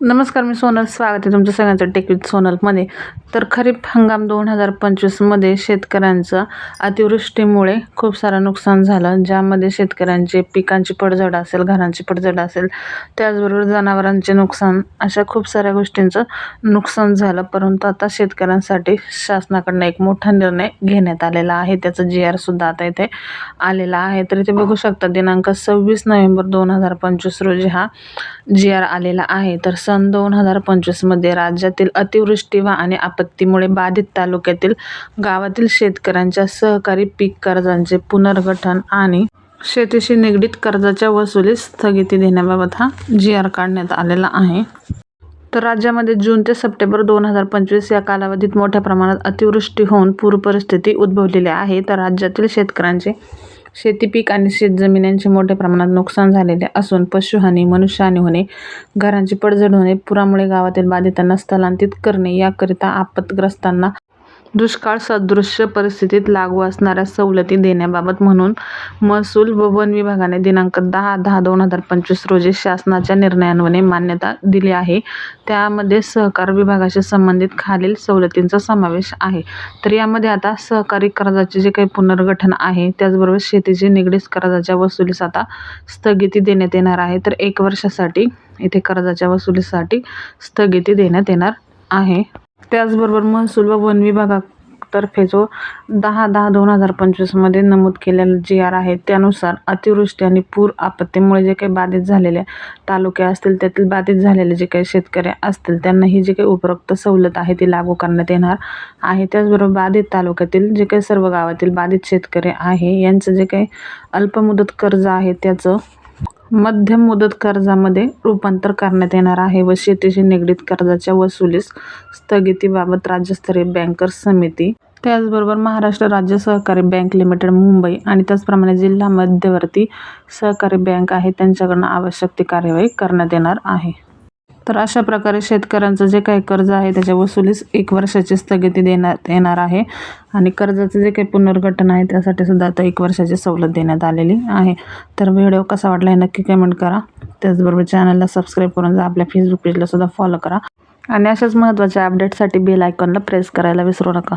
नमस्कार मी सोनल. स्वागत आहे तुमचं सगळ्यांचं टेकवीत सोनलमध्ये तर खरीप हंगाम दोन हजार पंचवीसमध्ये शेतकऱ्यांचं अतिवृष्टीमुळे खूप सारं नुकसान झालं ज्यामध्ये शेतकऱ्यांचे पिकांची पडझड असेल घरांची पडझड असेल त्याचबरोबर जनावरांचे नुकसान अशा खूप साऱ्या गोष्टींचं नुकसान झालं. परंतु आता शेतकऱ्यांसाठी शासनाकडनं एक मोठा निर्णय घेण्यात आलेला आहे. त्याचं जी आरसुद्धा आता इथे आलेला आहे. तर इथे बघू शकता दिनांक सव्वीस नोव्हेंबर दोन हजार पंचवीस रोजी हा जी आर आलेला आहे. तर सन दोन हजार पंचवीसमध्ये राज्यातील अतिवृष्टी व आणि आपत्तीमुळे बाधित तालुक्यातील गावातील शेतकऱ्यांच्या सहकारी पीक कर्जांचे पुनर्गठन आणि शेतीशी निगडीत कर्जाच्या वसुलीस स्थगिती देण्याबाबत हा जी आर काढण्यात आलेला आहे. तर राज्यामध्ये जून ते सप्टेंबर दोन हजार पंचवीस या कालावधीत मोठ्या प्रमाणात अतिवृष्टी होऊन पूरपरिस्थिती उद्भवलेली आहे. तर राज्यातील शेतकऱ्यांचे शेतीपीक आणि शेतजमीन यांचे मोठ्या प्रमाणात नुकसान झालेले असून पशुहानी मनुष्यहानी होणे घरांची पडझड होणे पुरामुळे गावातील बाधितांना स्थलांतरित करणे याकरिता आपत्ग्रस्तांना दुष्काळ सदृश्य परिस्थितीत लागू असणाऱ्या सवलती देण्याबाबत म्हणून महसूल व वन विभागाने दिनांक दहा दहा दोन हजार पंचवीस रोजी शासनाच्या निर्णयान्वये मान्यता दिली आहे. त्यामध्ये सहकार विभागाशी संबंधित खालील सवलतींचा समावेश आहे. तर यामध्ये आता सहकारी कर्जाचे जे काही पुनर्गठन आहे त्याचबरोबर शेतीची निगडीत कर्जाच्या वसुलीस आता स्थगिती देण्यात येणार आहे. तर एक वर्षासाठी इथे कर्जाच्या वसुलीसाठी स्थगिती देण्यात येणार आहे. त्याचबरोबर महसूल व वन विभागातर्फे जो दहा दहा दोन हजार पंचवीसमध्ये नमूद केलेला जी आर आहे. त्यानुसार अतिवृष्टी आणि पूर आपत्तीमुळे जे काही बाधित झालेले तालुके असतील त्यातील बाधित झालेले जे काही शेतकरी असतील त्यांना ही जी काही उपरोक्त सवलत आहे ती लागू करण्यात येणार आहे. त्याचबरोबर बाधित तालुक्यातील जे काही सर्व गावातील बाधित शेतकरी आहे यांचं जे काही अल्पमुदत कर्ज आहे त्याचं मध्यम मुदत कर्जामध्ये रूपांतर करण्यात येणार आहे व शेतीशी निगडीत कर्जाच्या वसुलीस स्थगितीबाबत राज्यस्तरीय बँकर्स समिती. त्याचबरोबर महाराष्ट्र राज्य सहकारी बँक लिमिटेड मुंबई आणि त्याचप्रमाणे जिल्हा मध्यवर्ती सहकारी बँक आहे त्यांच्याकडनं आवश्यक ती कार्यवाही करण्यात येणार आहे. तर अशा प्रकारे शेतकऱ्यांचं जे काही कर्ज आहे त्याच्या वसुलीस एक वर्षाची स्थगिती देण्यात येणार आहे. आणि कर्जाचं जे काही पुनर्गठन आहे त्यासाठी सुद्धा आता एक वर्षाची सवलत देण्यात आलेली आहे. तर व्हिडिओ कसा वाटला हे नक्की कमेंट करा. त्याचबरोबर चॅनलला सबस्क्राईब करून जा. आपल्या फेसबुक पेजला सुद्धा फॉलो करा. आणि अशाच महत्त्वाच्या अपडेटसाठी बेल आयकॉनला प्रेस करायला विसरू नका.